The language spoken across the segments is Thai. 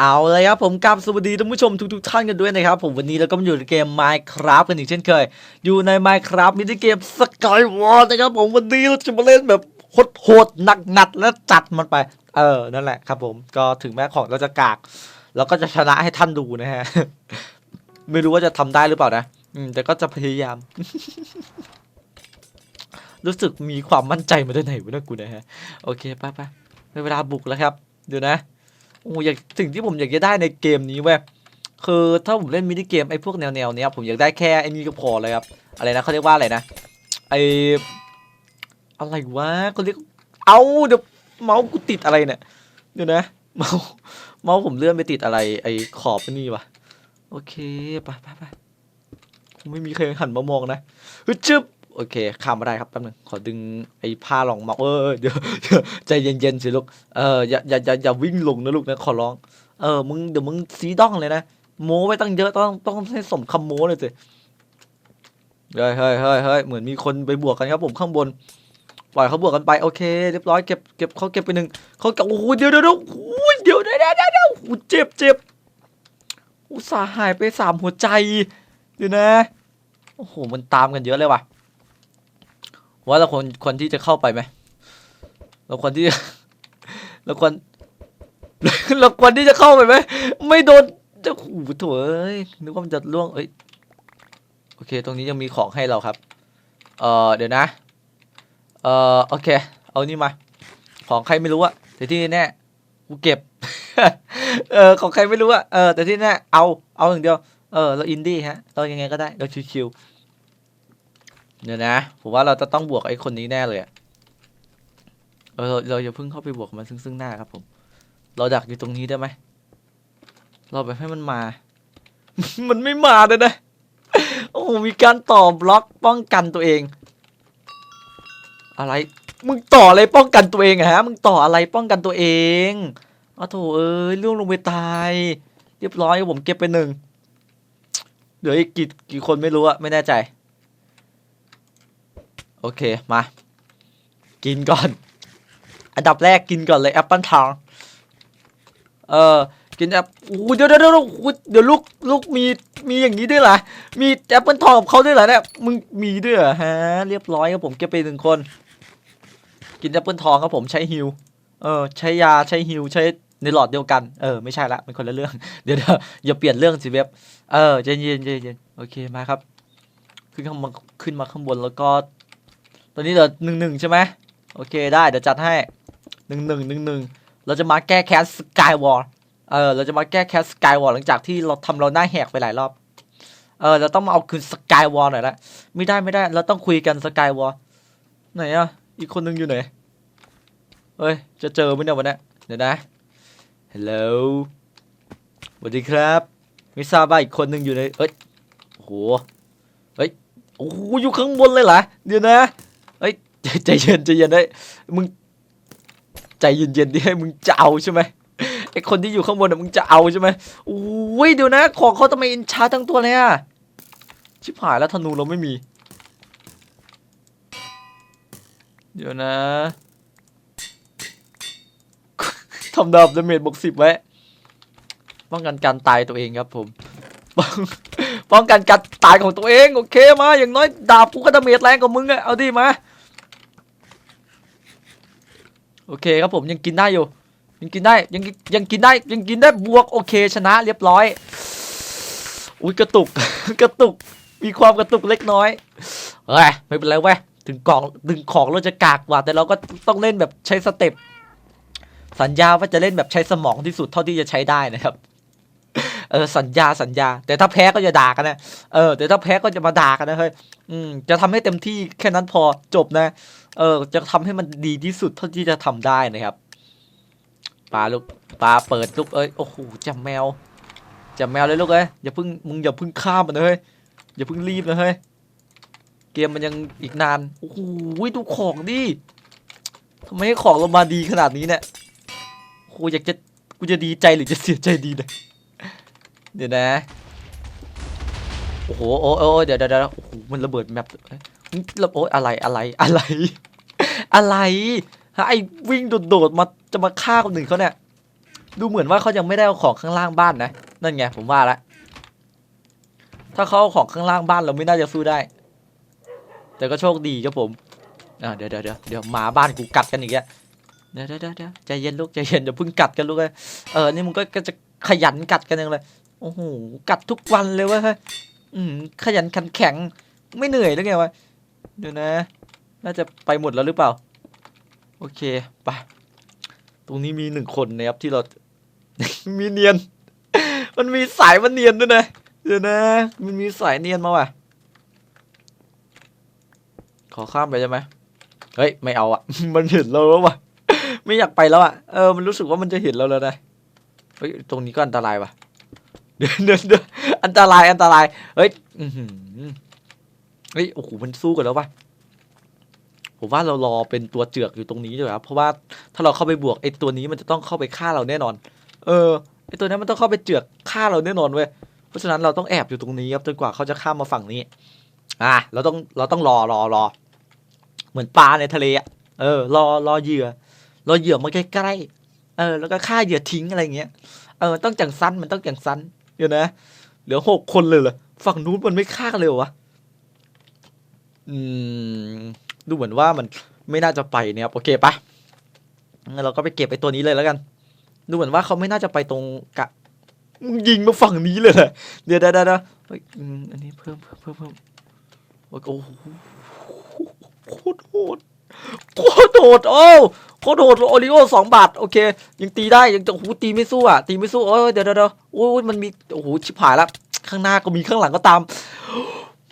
เอาเลยครับผมกราบสวัสดีท่านผู้ชมทุกๆท่านกันด้วยนะครับ ผมวันนี้เราก็มาอยู่ในเกม Minecraft กันอีกเช่นเคย อยู่ใน Minecraft มินิเกม Skyward นะครับผมวันนี้เราจะมาเล่นแบบโหดๆหนักๆแล้วจัดมันไป เออ นั่นแหละครับผมก็ถึงแม้ของเราจะกากเราก็จะชนะให้ท่านดูนะฮะ ไม่รู้ว่าจะทำได้หรือเปล่านะแต่ก็จะพยายาม รู้สึกมีความมั่นใจมาได้ไหนวะนะกูนะฮะ โอเคไปไปเวลาบุกแล้วครับเดี๋ยวนะ โอ้อยากสิ่งที่ผมอยากจะได้ในเกมนี้เว้ยคือถ้าผมเล่นมินิเกมไอ้พวกแนวแนวๆเนี้ยผมอยากได้แค่ไอ้นี่ก็พอเลยครับอะไรนะเขาเรียกว่าอะไรนะไออะไรวะเขาเรียกเอาเดี๋ยวเมาส์กูติดอะไรเนี่ยเดี๋ยวนะเมาส์เมาส์ผมเลื่อนไปติดอะไร ไอ้ขอบนี่วะโอเคไปไปไปคงไม่มีใครหันมามองนะฮึจึ๊บ โอเคข้ามมาได้ครับแป๊บนึงขอดึงไอ้ผ้ารองมาเออเดี๋ยวใจเย็นๆสิลูกเอออย่าอย่าอย่าอย่าวิ่งลงนะลูกนะขอร้อง เออมึงเดี๋ยวมึงซีด้องเลยนะโม้ไว้ตั้งเยอะต้องต้องให้สมคำโม้เลยสิเฮ้ยเฮ้ยเฮ้ยเฮ้ยเหมือนมีคนไปบวกกันครับผมข้างบนปล่อยเขาบวกกันไปโอเคเรียบร้อยเก็บเก็บเขาเก็บไปหนึ่งเขาเก็บโอ้โหเดี๋ยวเดี๋ยวเดี๋ยวโอ้ยเดี๋ยวเดี๋ยวเดี๋ยวเดี๋ยวเดี๋ยวเจ็บเจ็บอุตส่าห์หายไปสามหัวใจเดี๋ยวนะโอ้โหมันตามกันเยอะเลยว่ะ ว่าเราควรควรที่จะเข้าไปไหมเราควรที่เราควรเราควรที่จะเข้าไปไหมไม่โดนจะขู่โถ่เอ้ยนึกว่ามันจะล่วงเอ้ยโอเค ตรงนี้ยังมีของให้เราครับ เออเดี๋ยวนะ เออโอเค เอานี่มา ของใครไม่รู้อะแต่ที่แน่ กูเก็บ เออ ของใครไม่รู้อะเออ แต่ที่แน่ เอา เอาอย่างเดียว เออ เราอินดี้ฮะ เรายังไงก็ได้ เราชิวๆ เดี๋ยนะ ผมว่าเราจะต้องบวกไอ้คนนี้แน่เลยอะเราเราอย่าเพิ่งเข้าไปบวกมันซึ่งซึ่งหน้าครับผม เราดักอยู่ตรงนี้ได้ไหม เราแบบให้มันมา มันไม่มาเลยนะ โอ้โหมีการต่อบล็อกป้องกันตัวเอง อะไร มึงต่ออะไรป้องกันตัวเองอะฮะ มึงต่ออะไรป้องกันตัวเองอ้าโถเอ้ยล่วงลงไปตาย เรียบร้อยผมเก็บไปหนึ่งเหลืออีกกี่กี่คนไม่รู้อะไม่แน่ใจ อเค มา กินก่อน อันดับแรกกินก่อนเลยแอปเปิลทองเออกินแอปโอ้เดี๋ยวเดี๋ยวเดี๋ยวเดี๋ยวลูกลูกมีมีอย่างนี้ด้วยเหรอ มีแอปเปิลทองกับเขาด้วยเหรอเนี่ย มึงมีด้วยเหรอฮะ เรียบร้อยครับผมเก็บไปหนึ่งคน กินแอปเปิลทองครับผมใช้ฮิว เออ ใช้ยาใช้ฮิวใช้ในหลอดเดียวกัน เออ ไม่ใช่ละเป็นคนละเรื่อง เดี๋ยวเดี๋ยวอย่าเปลี่ยนเรื่องสิเว็บ เออใจเย็นใจเย็นโอเคมาครับ ขึ้นข้างมาขึ้นมาข้างบนแล้วก็ ตอนนี้เหลือหนึ่งหนึ่งใช่ไหมโอเคได้เดี๋ยวจัดให้หนึ่งหนึ่งหนึ่งหนึ่งเราจะมาแก้แค้นสกายวอลเออเราจะมาแก้แค้นสกายวอลหลังจากที่เราทำเราหน้าแหกไปหลายรอบเออเราต้องมาเอาคืนสกายวอลหน่อยละไม่ได้ไม่ได้ เราต้องคุยกันสกายวอลไหนอะอีกคนนึงอยู่ไหนเฮ้ยจะเจอไหมเนี่ยวันนี้เดี๋ยวนะฮัลโหลสวัสดีครับไม่ทราบว่าอีกคนหนึ่งอยู่ในเอ้ยโหเฮ้ยโอ้อยู่ข้างบนเลยเหรอเดี๋ยวนะ ใจเย็นใจเย็นได้มึงใจเย็นๆดิให้มึงจะเอาใช่ไหมไอคนที่อยู่ข้างบนน่ะมึงจะเอาใช่ไหมโอ้ยเดี๋ยวนะ ของเขาทำไมอินชาร์ทั้งตัวเลยอะชิบหายแล้วธนูเราไม่มี เดี๋ยวนะทำดาบดาเมจบวกสิบไว้ป้องกันการตายตัวเองครับผมป้องป้องกันการตายของตัวเองโอเคมาอย่างน้อยดาบกูก็ดาเมจแรงกว่ามึงอะเอาดิมา โอเคครับผมยังกินได้อยู่ ยังกินได้ยังยังกินได้ยังกินได้บวกโอเคชนะเรียบร้อยอุ้ยกระตุกกระตุกมีความกระตุกเล็กน้อยเฮ้ยไม่เป็นไรเว้ยถึงกล่องถึงของเราจะกากกว่า แต่เราก็ต้องเล่นแบบใช้สเต็ปสัญญาว่าจะเล่นแบบใช้สมองที่สุดเท่าที่จะใช้ได้นะครับเออสัญญาสัญญา แต่ถ้าแพ้ก็จะด่ากันนะเออแต่ถ้าแพ้ก็จะมาด่ากันนะเฮ้ยอืมจะทำให้เต็มที่แค่นั้นพอจบนะ เออ จะทำให้มันดีที่สุดเท่าที่จะทำได้นะครับปลาลูกปลาเปิดลูกเอ้ยโอ้โหจับแมวจับแมวเลยลูกเอ้ยอย่าเพิ่งมึงอย่าเพิ่งข้ามมันเฮ้ยอย่าเพิ่งรีบนะเฮ้ยเกมมันยังอีกนานโอ้โหดูของดิทำไมให้ของเรามาดีขนาดนี้เนี่ยโอ้โหอยากจะกูจะดีใจหรือจะเสียใจดีเนี่ยเดี๋ยวนะโอ้โหโอ้โอ้เดี๋ยวเดี๋ยวโอ้โหมันระเบิดแมปแล้วโอ๊ยอะไรอะไรอะไร อะไรฮะไอ้วิ่งโดดๆมาจะมาฆ่าคนอื่นเขาเนี่ย ดูเหมือนว่าเขายังไม่ได้เอาของข้างล่างบ้านนะ นั่นไงผมว่าละถ้าเขาเอาของข้างล่างบ้านเราไม่น่าจะสู้ได้ แต่ก็โชคดีครับผมอ่าเดี๋ยวเดี๋ยวเดี๋ยวเดี๋ยวหมาบ้านกูกัดกันอีกแล้วเดี๋ยวเดี๋ยวเดี๋ยวใจเย็นลูกใจเย็นอย่าเพิ่งกัดกันลูกเลยเออนี่มึงก็จะขยันกัดกันยังเลยโอ้โหกัดทุกวันเลยเว้ยเฮ้ยอืมขยันขันแข็ง ไม่เหนื่อยหรือไงวะเดี๋ยวนะ น่าจะไปหมดแล้วหรือเปล่า โอเคไปตรงนี้มีหนึ่งคนนะครับที่เรา มีเนียน มันมีสายมันเนียนด้วยนะเดี๋ยวนะ มันมีสายเนียนมาว่ะ ขอข้ามไปใช่ไหมเฮ้ย ไม่เอาอะมันเห็นเราแล้วว่ะ ไม่อยากไปแล้วอะเออ มันรู้สึกว่ามันจะเห็นเราแล้วนะ เฮ้ย ตรงนี้ก็อันตรายว่ะ เดี๋ยวเดี๋ยวเดี๋ยวอันตราย อันตราย เฮ้ย อือหือเฮ้ย โอ้โห มันสู้กันแล้วว่ะ ผมว่าเรารอเป็นตัวเจือกอยู่ตรงนี้ดีกว่าครับ เพราะว่าถ้าเราเข้าไปบวกไอ้ตัวนี้มันจะต้องเข้าไปฆ่าเราแน่นอน เออไอ้ตัวนี้มันต้องเข้าไปเจือกฆ่าเราแน่นอนเว้ย เพราะฉะนั้นเราต้องแอบอยู่ตรงนี้ครับจนกว่าเขาจะข้ามมาฝั่งนี้ อะเราต้องเราต้องรอรอรอ เหมือนปลาในทะเลอะ เออ รอรอเหยื่อ รอเหยื่อมาใกล้ๆ เออ แล้วก็ฆ่าเหยื่อทิ้งอะไรเงี้ย เออ ต้องจังซันมันต้องจังซันเดี๋ยวนะ เหลือหกคนเลยเหรอ ฝั่งนู้นมันไม่ฆ่าเลยวะ อืม ดูเหมือนว่ามันไม่น่าจะไปเนี่ยโอเคปะงั้นเราก็ไปเก็บไอ้ตัวนี้เลยแล้วกัน ดูเหมือนว่าเขาไม่น่าจะไปตรงกะยิงมาฝั่งนี้เลยเหรอเดี๋ยวเดี๋ยวเดี๋ยวเดี๋ยวเฮ้ยอืมอันนี้เพิ่มเพิ่มเพิ่มเพิ่มโอ้โหโคตรโหดโคตรโหดโอ้โคตรโหดโอริโอสองบาทโอเค ยังตีได้ยังจะโอ้โหตีไม่สู้อะตีไม่สู้เออเดี๋ยวเดี๋ยวเดี๋ยวโอ้ยมันมีโอ้โหชิบหายละข้างหน้าก็มีข้างหลังก็ตาม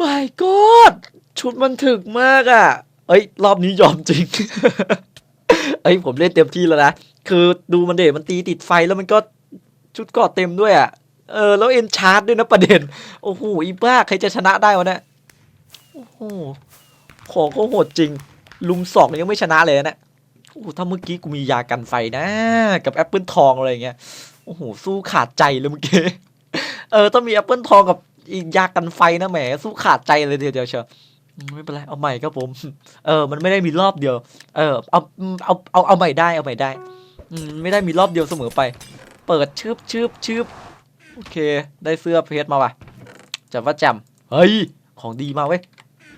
my god ชุดมันถึกมากอะ เอ้ย รอบนี้ยอมจริง เอ้ย ผมเล่นเต็มที่แล้วนะ คือดูมันเดมันตีติดไฟแล้วมันก็ชุดกาะเต็มด้วยอะ เออ แล้วเอ็นชาร์ดด้วยนะประเด็น โอ้โห อีบ้า ใครจะชนะได้วะเนี่ย โอ้โห ของก็โหดจริง ลุมสองยังไม่ชนะเลยนะโอ้โหถ้าเมื่อกี้กูมียากันไฟนะ กับแอปเปิลทองอะไรเงี้ย โอ้โห สู้ขาดใจเลยเมื่อกี้ เออ ต้องมีแอปเปิลทองกับอีกยากันไฟนะแหม สู้ขาดใจเลยเดียวเดียวเชียว ไม่เป็นไรเอาใหม่ครับผม เออ มันไม่ได้มีรอบเดียว เออเอาเอาเอาเอาใหม่ได้เอาใหม่ได้อืมไม่ได้มีรอบเดียวเสมอไป เปิดชืบชืบชืบโอเค ได้เสื้อเพชรมาว่ะจับว่าจำเฮ้ยของดีมาเว้ย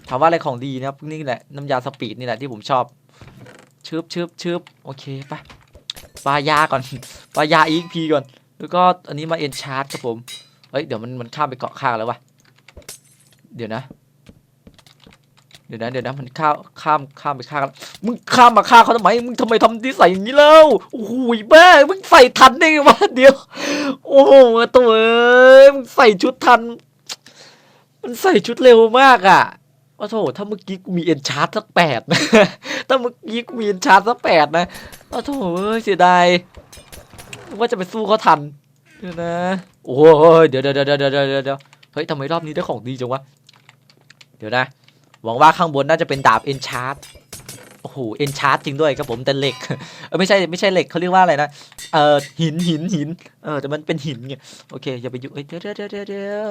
ถามว่าอะไรของดีนะครับนี่แหละน้ำยาสปีดนี่แหละที่ผมชอบชืบชืบชืบโอเคไปปลายาก่อนปลายาอีกพีก่อน แล้วก็อันนี้มาเอ็นชาร์จครับผมเฮ้ยเดี๋ยวมันมันข้ามไปเกาะข้างแล้ววะเดี๋ยวนะ เดี๋ยวนะเดี๋ยวนะมันข้ามข้ามข้ามไปฆ่ากันมึงข้ามมาฆ่าเขาทำไมมึงทำไมทำนิสัยอย่างนี้แล้วโอ้โหบ้ามึงใส่ทันได้ไงวะเดี๋ยว โอ้โหตัวเอ้ยมึงใส่ชุดทัน มันใส่ชุดเร็วมากอะโอ้โหถ้าเมื่อกี้กูมีเอ็นชาร์จสักแปดนะถ้าเมื่อกี้กูมีเอ็นชาร์จสักแปดนะโอ้โหเอ้ยเสียดายว่าจะไปสู้เขาทันเดี๋ยวนะโอ้ยเดี๋ยวเดี๋ยวเดี๋ยวเดี๋ยวเดี๋ยวเดี๋ยวเฮ้ยทำไมรอบนี้ได้ของดีจังวะเดี๋ยวนะ หวังว่าข้างบนน่าจะเป็นดาบเอนชาร์ดโอ้โหเอนชาร์ดจริงด้วยครับผมแต่เหล็กเออไม่ใช่ไม่ใช่เหล็กเขาเรียกว่าอะไรนะเออหินหินหินเออแต่มันเป็นหินไงโอเคอย่าไปยุ่งเอ้ยเดี๋ยวเดี๋ยวเดี๋ยวเดี๋ยวเดี๋ยว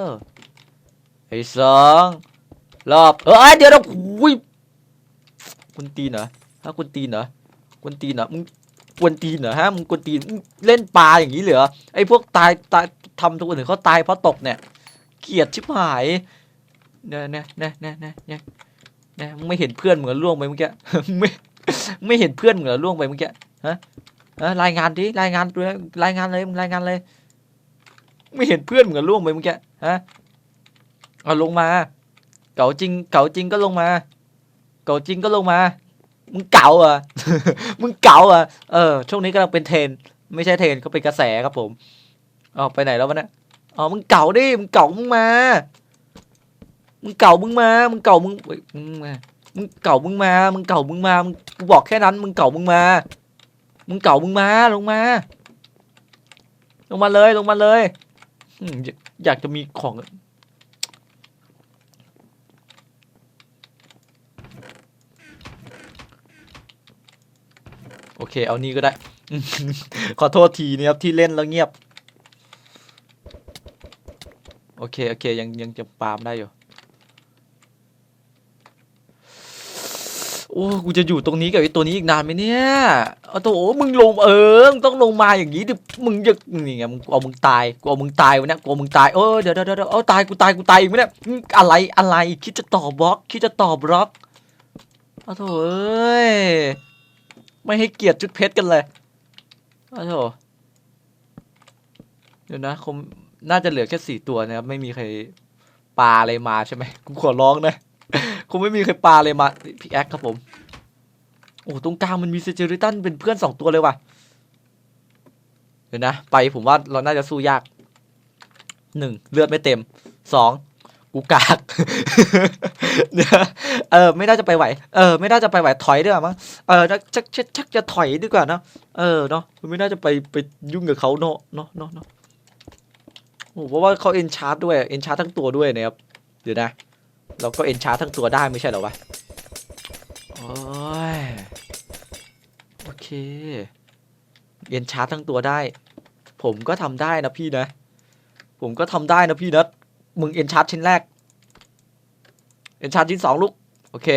ไอ้สองรอบเออเดี๋ยวนะอุ้ยคุณตีนเหรอฮะคุณตีนเหรอคุณตีนเหรอมึงกวนตีนเหรอฮะมึงกวนตีนเล่นปลาอย่างนี้เหรอไอ้พวกตายตายทำตัวอื่นเขาตายเพราะตกเนี่ยเกลียดชิบหายเนี่ยเนี่ยเนี่ยเนี่ยเนี่ย นี่ยเนี่ยมึงไม่เห็นเพื่อนเหมือนล่วงไปเมื่อกี้ไม่ไม่เห็นเพื่อนเหมือนล่วงไปเมื่อกี้ฮะรายงานดิรายงานด้วยรายงานเลยรายงานเลย ไม่เห็นเพื่อนเหมือนล่วงไปเมื่อกี้ฮะเอาลงมา เก่าจริง เก่าจริงก็ลงมา เก่าจริงก็ลงมา มึงเก่าอะมึงเก่าอะเออช่วงนี้กำลังเป็นเทรนไม่ใช่เทรนก็เป็นกระแสครับผมอ๋อไปไหนแล้ววะเนี่ยอ๋อมึงเก่าดิมึงเก่ามึงมา มึงเก่ามึงมา มึงเก่ามึงมึงมา มึงเก่ามึงมา มึงเก่ามึงมา มึงกูบอกแค่นั้น มึงเก่ามึงมา มึงเก่ามึงมา ลงมา ลงมาเลย ลงมาเลยอยากจะมีของโอเค เอานี่ก็ได้ ขอโทษทีนะครับที่เล่นแล้วเงียบ โอเค โอเค ยังยังจะปาล์มได้อยู่ โอ้กูจะอยู่ตรงนี้กับไอ้ตัวนี้อีกนานไหมเนี่ยเอาวโถมึงลงเออมึงต้องลงมาอย่างนี้ดิมึงจะนี่ไงมึงกูเอามึงตายกูเอามึงตายวะเนี่ยกูเอามึงตายเออเดี๋ยวเดี๋ยวเดี๋ยวเอาตายกูตายกูตายอีกไหมเนี่ยอืมอะไรอะไรคิดจะต่อบล็อกคิดจะต่อบล็อกเอาโถเอ้ยไม่ให้เกียรติจุดเพชรกันเลยเอาโถเดี๋ยวนะคงน่าจะเหลือแค่สี่ตัวนะครับไม่มีใครปลาอะไรมาใช่ไหมกูขอร้องนะ คงไม่มีใครปลาเลยมาพี่แอคครับผม โอ้ตรงกลางมันมีเซเจอริตันเป็นเพื่อนสองตัวเลยว่ะเดี๋ยวนะ ไปผมว่าเราน่าจะสู้ยากหนึ่งเลือดไม่เต็มสองกูกากเออ ไม่น่าจะไปไหว เออ ไม่น่าจะไปไหวถอยดีกว่ามั้งเออชักชักชักจะถอยดีกว่านอะเออเนาะไม่น่าจะไปไปยุ่งกับเขาเนาะเนาะเนาะเนาะโอ้เพราะว่าเขาเอนชาร์ดด้วยเอนชาร์ดทั้งตัวด้วยนะครับเดี๋ยวนะ เราก็เอนชาร์ทั้งตัวได้ไม่ใช่เหรอวะโอ้ยโอเค เอนชาร์ทั้งตัวได้ ผมก็ทำได้นะพี่นะ ผมก็ทำได้นะพี่นะ มึงเอนชาร์ชิ้นแรก เอนชาร์ชิ้นสองลูก โอเค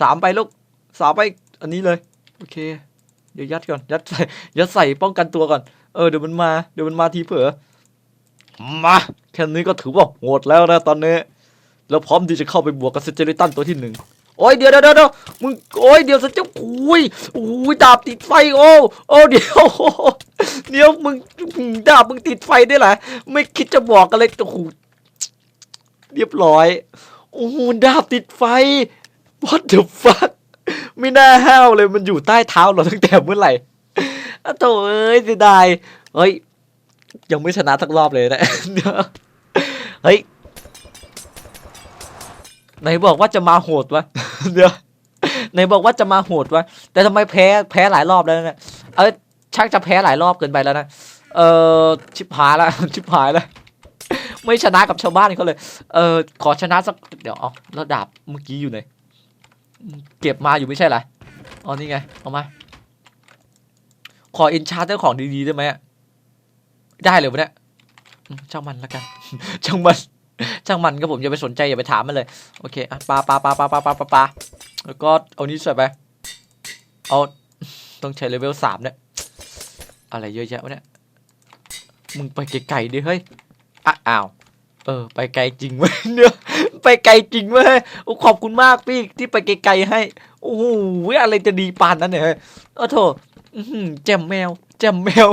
สามไปลูก สามไปอันนี้เลย โอเค เดี๋ยวยัดก่อน ยัดใส่ ยัดใส่ป้องกันตัวก่อน เออเดี๋ยวมันมา เดี๋ยวมันมาทีเผลอมา แค่นี้ก็ถือว่าโหดแล้วนะตอนนี้ แล้วพร้อมที่จะเข้าไปบวกกับเซเจริตันตัวที่หนึ่งโอ้ยเดี๋ยวเดี๋ยวเดี๋ยวเดี๋ยวมึงโอ้ยเดี๋ยวสัเจ้าอุ้ยอุ้ยดาบติดไฟโอ้โอ้เดี๋ยวเดี๋ยวมึงดาบมึงติดไฟได้เหรอไม่คิดจะบอกกันเลยโอ้โหเรียบร้อยโอ้โหดาบติดไฟ what the fuck ไม่น่าห้าวเลยมันอยู่ใต้เท้าเราตั้งแต่เมื่อไหร่อะโถเอ้ยเสียดายเฮ้ยยังไม่ชนะสักรอบเลยนะเดี๋ยเฮ้ย ไหนบอกว่าจะมาโหดวะเดี๋ยวไหนบอกว่าจะมาโหดวะแต่ทำไมแพ้แพ้หลายรอบแล้วเนี่ยเออชักจะแพ้หลายรอบเกินไปแล้วนะเออชิบหายละชิบหายละไม่ชนะกับชาวบ้านเขาเลย เออขอชนะสักเดี๋ยวเอาแล้วดาบเมื่อกี้อยู่ไหนเก็บมาอยู่ไม่ใช่เหรออ๋อนี่ไงเอามาขออินชาร์เจ้าของดีๆได้ไหมอะได้เลยวะเนี่ยอืมช่างมันละกันช่างมัน ช่างมันก็ผมอย่าไปสนใจอย่าไปถามมันเลย โอเคปลาปลาปลาปลาปลาปลาปลาปลาแล้วก็เอานี้ใส่ไป เอาต้องใช้เลเวลสามเนี่ยอะไรเยอะแยะวะเนี่ยมึงไปไกลๆดิเฮ้ยอ้าวเออ ไปไกลจริงเว้ยเนี่ยไปไกลจริงเว้ยโอ้ขอบคุณมากพี่ที่ไปไกลๆให้โอ้โหอะไรจะดีปานนั้นเนี่ยเฮ้ยเออโถแจมแมวแจมแมว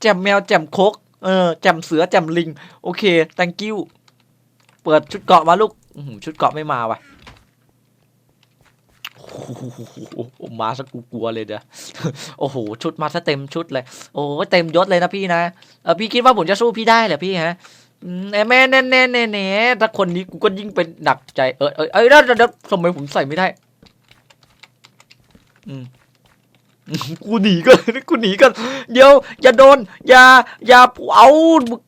แจมแมวแจมโคก เออแจมเสือแจมลิง โอเค thank you เปิดชุดเกาะมาลูกชุดเกาะไม่มาว่ะโอ้มาสักกูกลัวเลยเด้อโอ้โห ชุดมาซะเต็มชุดเลย โอ้เต็มยศเลยนะพี่นะเออพี่คิดว่าผมจะสู้พี่ได้เหรอพี่ฮะแม่แม่แน่แน่แน่แน่ถ้าคนนี้กูก็ยิ่งเป็นหนักใจ เออเออเออแล้วแล้วทำไมผมใส่ไม่ได้ อืม กูหนีก่อนกูหนีก่อนเดี๋ยว อย่าโดน อย่า อย่าเอามึง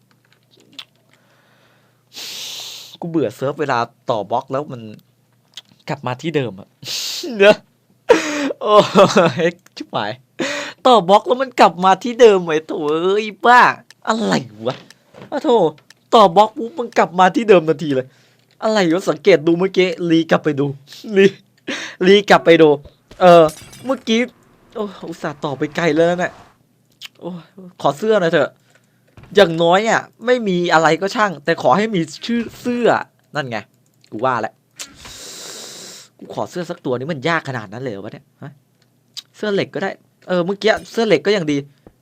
กูเบื่อเซิร์ฟเวลาต่อบล็อกแล้วมันกลับมาที่เดิมอะเนอะโอ้ยชิบหายต่อบล็อกแล้วมันกลับมาที่เดิมไอ้โถเอ้ยบ้า อะไรวะอ้โถต่อบล็อกปุ๊บมันกลับมาที่เดิมทันทีเลย อะไรวะสังเกตดูเมื่อกี้รีกลับไปดูรีรีกลับไปดู เออ เมื่อกี้ โอ้อุตส่าห์ต่อไปไกลแล้วนะเนี่ยโอ้ขอเสื้อหน่อยเถอะ อย่างน้อยอะ ไม่มีอะไรก็ช่าง แต่ขอให้มีชื่อเสื้อ นั่นไง กูว่าแล้วกูขอเสื้อสักตัวนี้มันยากขนาดนั้นเลยวะเนี่ยฮะเสื้อเหล็กก็ได้ เออเมื่อกี้เสื้อเหล็กก็ยังดี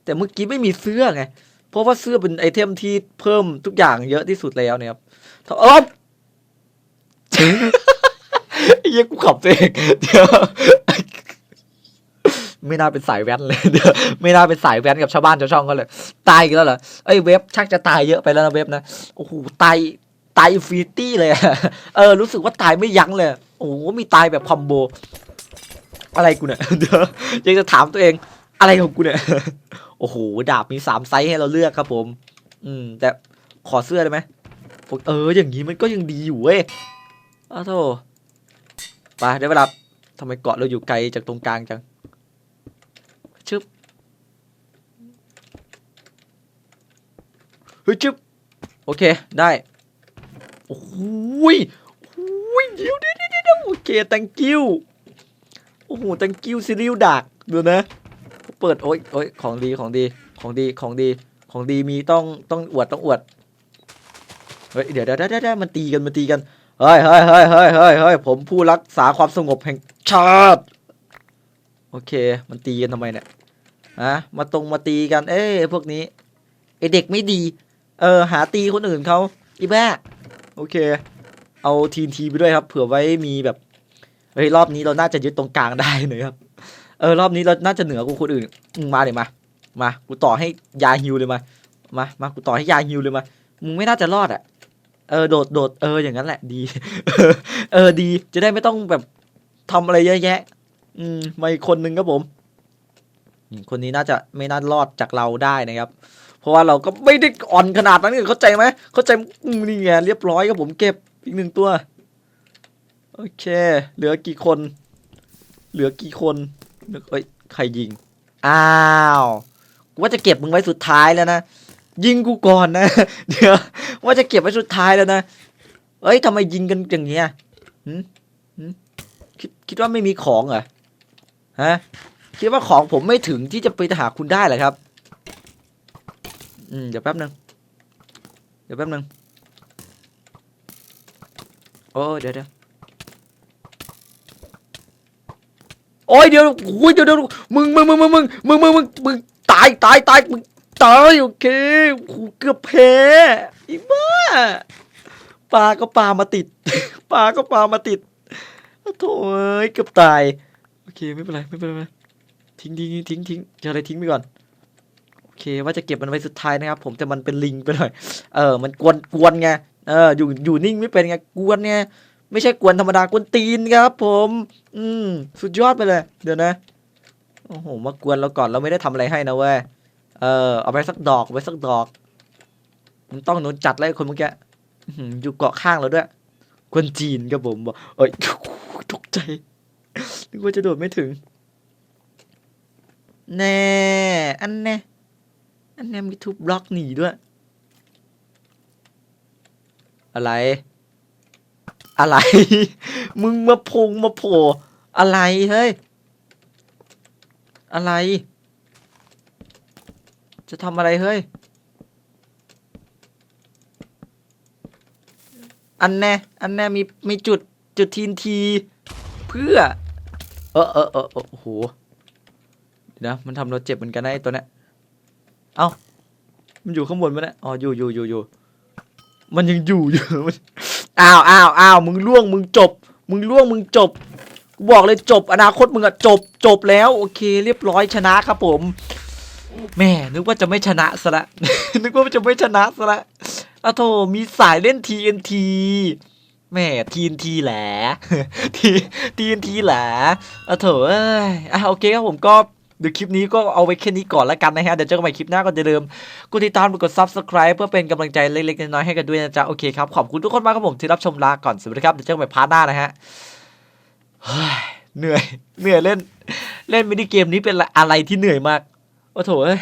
แต่เมื่อกี้ไม่มีเสื้อไง เพราะว่าเสื้อเป็นไอเทมที่เพิ่มทุกอย่างเยอะที่สุดแล้วเนี่ยครับเออไอ้เหี้ยกูขับเองเดี๋ยว ไม่น่าเป็นสายแว้นเลยเดี๋ยวไม่น่าเป็นสายแว้นกับชาวบ้านชาวช่องเขาเลย ตายอีกแล้วเหรอเอ้เว็บชักจะตายเยอะไปแล้วนะเว็บนะโอ้โหตายตายฟรีตี้เลยเออรู้สึกว่าตายไม่ยั้งเลยโอ้โหมีตายแบบคอมโบ อะไรกูเนี่ยเดี๋ยวยังจะถามตัวเอง อะไรของกูเนี่ยโอ้โหดาบมีสามไซส์ให้เราเลือกครับผม อืม แต่ขอเสื้อได้ไหมเออ อย่างนี้มันก็ยังดีอยู่เว้ยอ้าวโธ่ไปได้เวลาทำไมเกาะเราอยู่ไกลจากตรงกลางจัง ชึบเฮ้ยชึบโอเคได้โอ้ยโอ้ยเดี๋ยวเดี๋ยวเดี๋ยวเดี๋ยวโอเค thank you โอ้โห thank you ซิริวดักดูนะเปิดโอ้ยโอ้ยของดีของดีของดีของดีของดีมีต้องต้องอวดต้องอวดเฮ้ยเดี๋ยวเดี๋ยวเดี๋ยวเดี๋ยวมันตีกันมันตีกันเฮ้ยเฮ้ยเฮ้ยเฮ้ยเฮ้ยเฮ้ยผมผู้รักษาความสงบแห่งชาติโอเค มันตีกันทำไมเนี่ยอะมาตรงมาตีกัน เอ้พวกนี้ไอเด็กไม่ดี เออ หาตีคนอื่นเขาอีแบ้โอเค เอาทีนทีไปด้วยครับ เผื่อไว้มีแบบเฮ้ยรอบนี้เราน่าจะยึดตรงกลางได้หน่อยครับเออรอบนี้เราน่าจะเหนือกว่าคนอื่นมึงมาเลยมา มากูต่อให้ยาฮิวเลยมา มามากูต่อให้ยาฮิวเลยมามึงไม่น่าจะรอดอะเออโดดโดดเอออย่างนั้นแหละดี เออดี จะได้ไม่ต้องแบบทำอะไรเยอะแยะ อืมมาอีกคนนึงครับผมคนนี้น่าจะไม่น่ารอดจากเราได้นะครับ เพราะว่าเราก็ไม่ได้อ่อนขนาดนั้นเข้าใจไหมเข้าใจนี่ไงเรียบร้อยครับผมเก็บอีกหนึ่งตัว โอเค เหลือกี่คน เหลือกี่คนเอ้ยใครยิง อ้าวว่าจะเก็บมึงไว้สุดท้ายแล้วนะยิงกูก่อนนะ เดี๋ยวว่าจะเก็บไว้สุดท้ายแล้วนะเอ้ยทำไมยิงกันอย่างเงี้ยหืมคิดคิดว่าไม่มีของเหรอฮะคิดว่าของผมไม่ถึงที่จะไปหาคุณได้เหรอครับ อืมเดี๋ยวแป๊บนึงเดี๋ยวแป๊บนึงโอ้เดี๋ยวเดี๋ยวโอ้ยเดี๋ยวโอ้ยเดี๋ยวเดี๋ยวมึงมึงมึงมึงมึงมึงมึงมึงมึงตายตายตายมึงตายโอเคโอ้เกือบแพ้อีบ้าปลาก็ปลามาติดปลาก็ปลามาติดโถ่เอ้ยเกือบตายโอเคไม่เป็นไรไม่เป็นไรทิ้งทิ้งทิ้งทิ้งจะอะไรทิ้งไปก่อน เคว่าจะเก็บมันไว้สุดท้ายนะครับผมแต่มันเป็นลิงไปหน่อย เออ มันกวนกวนไงเอออยู่อยู่นิ่งไม่เป็นไงกวนไงไม่ใช่กวนธรรมดากวนตีนครับ ผม อืมสุดยอดไปเลย เดี๋ยวนะโอ้โหมากวนเราก่อนเราไม่ได้ทำอะไรให้นะเว้ยเออเอาไปสักดอกเอาไปสักดอกมันต้องโดนจัดเลยคนเมื่อกี้อื้อหืออยู่เกาะข้างเราด้วยกวนจีนครับผมบอกเอ้ยตกใจนึกว่าจะโดดไม่ถึงแน่อันแน่ อันแน่มีทุบบล็อกหนีด้วย อะไร อะไร มึงมาพงมาโผล่อะไรเฮ้ย อะไร จะทำอะไรเฮ้ย อันแน่ อันแน่มีมีจุดจุดทีนทีเพื่อ เออเออเออเออโอ้โหเดี๋ยวนะ มันทำเราเจ็บเหมือนกันนะไอ้ตัวเนี้ย เอ้ามันอยู่ข้างบนมั้ยเนี่ยอ๋ออยู่อยู่อยู่อยู่มันยังอยู่อยู่มันอ้าวอ้าวอ้าวมึงล่วงมึงจบ มึงล่วงมึงจบกูบอกเลยจบอนาคตมึงอะจบจบแล้วโอเค เรียบร้อยชนะครับผมแม่นึกว่าจะไม่ชนะซะละ นึกว่าจะไม่ชนะซะละอะโถมีสายเล่น TNT แม่ TNT แหละ TNT แหละอะโถเอ้ยอะโอเคครับผมก็ เดี๋ยวคลิปนี้ก็เอาไว้แค่นี้ก่อนแล้วกันนะฮะ เดี๋ยวเจอกันใหม่คลิปหน้าก็อย่าลืมกดติดตามกด subscribe เพื่อเป็นกำลังใจเล็กๆน้อยๆให้กันด้วยนะจ๊ะ โอเคครับ ขอบคุณทุกคนมากครับผมที่รับชมลาก่อนสวัสดีครับ เดี๋ยวเจอกันใหม่พาร์ทหน้านะฮะเหนื่อย เหนื่อยเล่น เล่นมินิเกมนี้เป็นอะไรที่เหนื่อยมาก โอ้โถเอ้ย